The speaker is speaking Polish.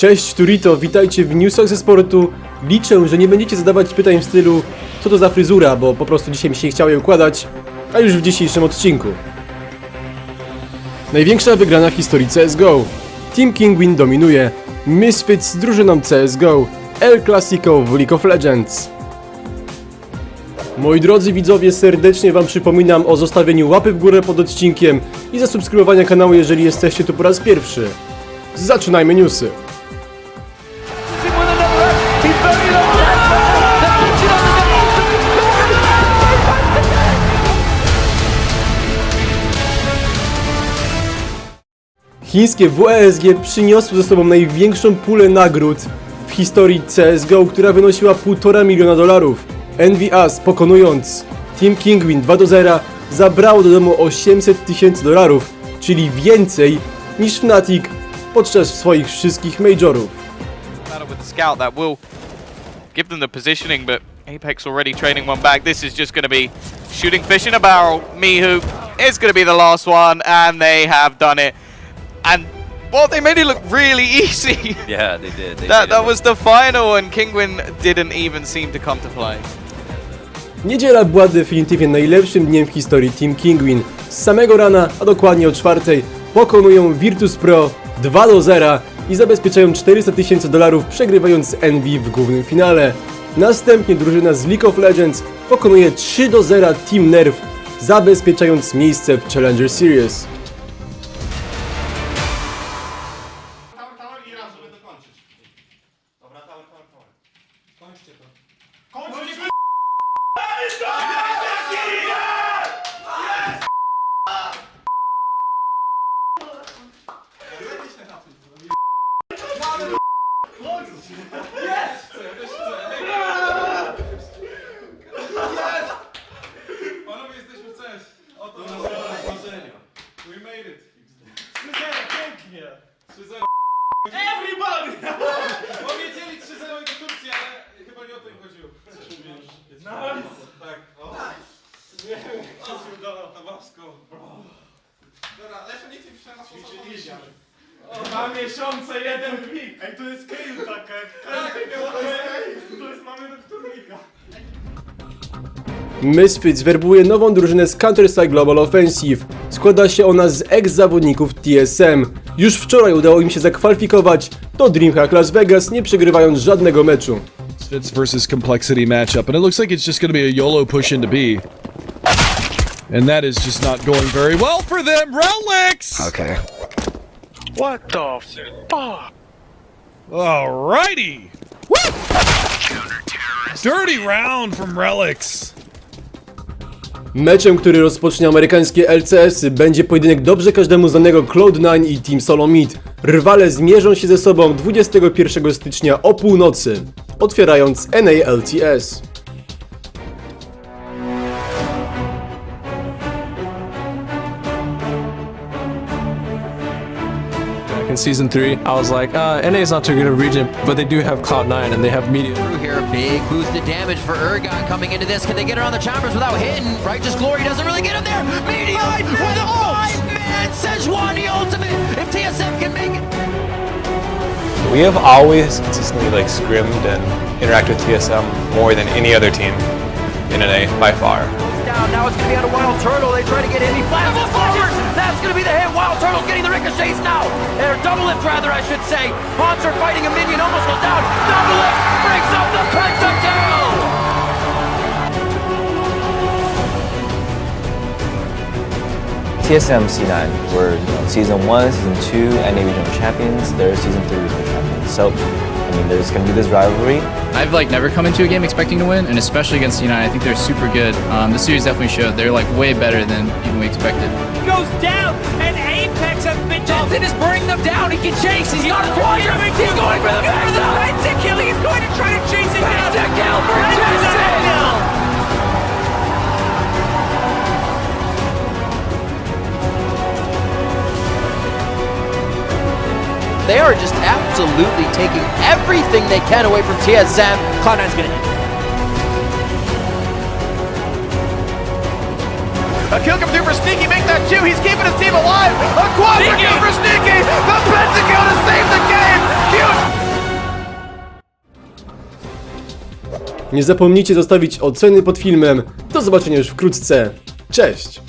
Cześć Turito, witajcie w newsach ze sportu. Liczę, że nie będziecie zadawać pytań w stylu co to za fryzura, bo po prostu dzisiaj mi się nie chciało jej układać, a już w dzisiejszym odcinku. Największa wygrana w historii CSGO. Team Kingwin dominuje. Misfits z drużyną CSGO. El Clasico w League of Legends. Moi drodzy widzowie, serdecznie wam przypominam o zostawieniu łapy w górę pod odcinkiem i zasubskrybowania kanału, jeżeli jesteście tu po raz pierwszy. Zaczynajmy newsy. Chińskie WESG przyniosło ze sobą największą pulę nagród w historii CSGO, która wynosiła 1,5 miliona dolarów. NVS pokonując Team Kingwin 2 do 0 zabrało do domu 800 tysięcy dolarów, czyli więcej niż Fnatic podczas swoich wszystkich majorów. give them the positioning, but Apex already training one back. This is just going to be shooting fish in a barrel. Mihu is going to be the last one, and they have done it. And well, they made it look really easy. Yeah, they did. They that that was the final, and Kingwin didn't even seem to come to play. Niedziela była definitywnie najlepszym dniem w historii Team Kingwin. Z samego rana, a dokładnie o czwartej, pokonują Virtus Pro 2 do 0 i zabezpieczają 400 tysięcy dolarów przegrywając Envy w głównym finale. Następnie drużyna z League of Legends pokonuje 3 do 0 Team Nerf, zabezpieczając miejsce w Challenger Series. Dokończyć. Dobra, tower, tower, tower. Kończcie to. Kończcie! Panowie, jesteśmy coś. Oto nasze marzenia. We made it. 3-0, pięknie. 3-0. Everybody! Powiedzieli 3-0 i do Turcji, ale chyba nie o to im chodziło. Nice! Tak. O. Nie wiem, jak to się udało. Tabasco. Dobra, Lesio nic Ćwiczyliśmy. Dwa miesiące, jeden plik. Ej, to jest Kale taka. Tak, to jest mamy doktornika. Misfits werbuje nową drużynę z Counter-Strike Global Offensive. Składa się ona z ex-zawodników TSM. Już wczoraj udało im się zakwalifikować do DreamHack Las Vegas, nie przegrywając żadnego meczu. Misfits versus Complexity matchup, and it looks like it's just going to be a YOLO push into B. And that is just not going very well for them. Relics! Okay. What the fuck? Alrighty! Woo! Dirty round from Relics. Meczem, który rozpocznie amerykańskie LCS-y, będzie pojedynek dobrze każdemu znanego Cloud9 i Team Solomid. Rywale zmierzą się ze sobą 21 stycznia o północy, otwierając NALTS. In season three, I was like, uh, NA is not too good of a region, but they do have Cloud9 and they have media. through here. Big boosted damage for Ergon coming into this. Can they get around the choppers without hitting? Righteous Glory doesn't really get him there. Medium with a five-man Sejuani ultimate. If TSM can make it. We have always consistently like scrimmed and interacted with TSM more than any other team in NA by far. It's down. Now it's going to be on a Wild Turtle. They try to get him. He flashes forward. That's going to be the hit. Wild Turtle's getting the ricochets now. Or double lift, rather, I should say. Monster fighting a minion. Almost goes down. Double lift. Breaks up the pentakill. TSM C9 were you know, season one, season two, NA regional champions. They're season three regional champions. So, I mean, there's going to be this rivalry. I've like never come into a game expecting to win, and especially against United, I think they're super good. Um, the series definitely showed they're like way better than even we expected. He Goes down, and Apex have been Johnson is bringing them down. He can chase. He's got a quadrant. He's going for the Pentakill. He's going to try to chase him They are just absolutely taking everything they can away from TSM. Cloud9's gonna... A kill through for Sneaky, make that two, he's keeping his team alive! A kill for Sneaky! The pentakill to save the game! Huge! Nie zapomnijcie zostawić oceny pod filmem. Do zobaczenia już wkrótce. Cześć!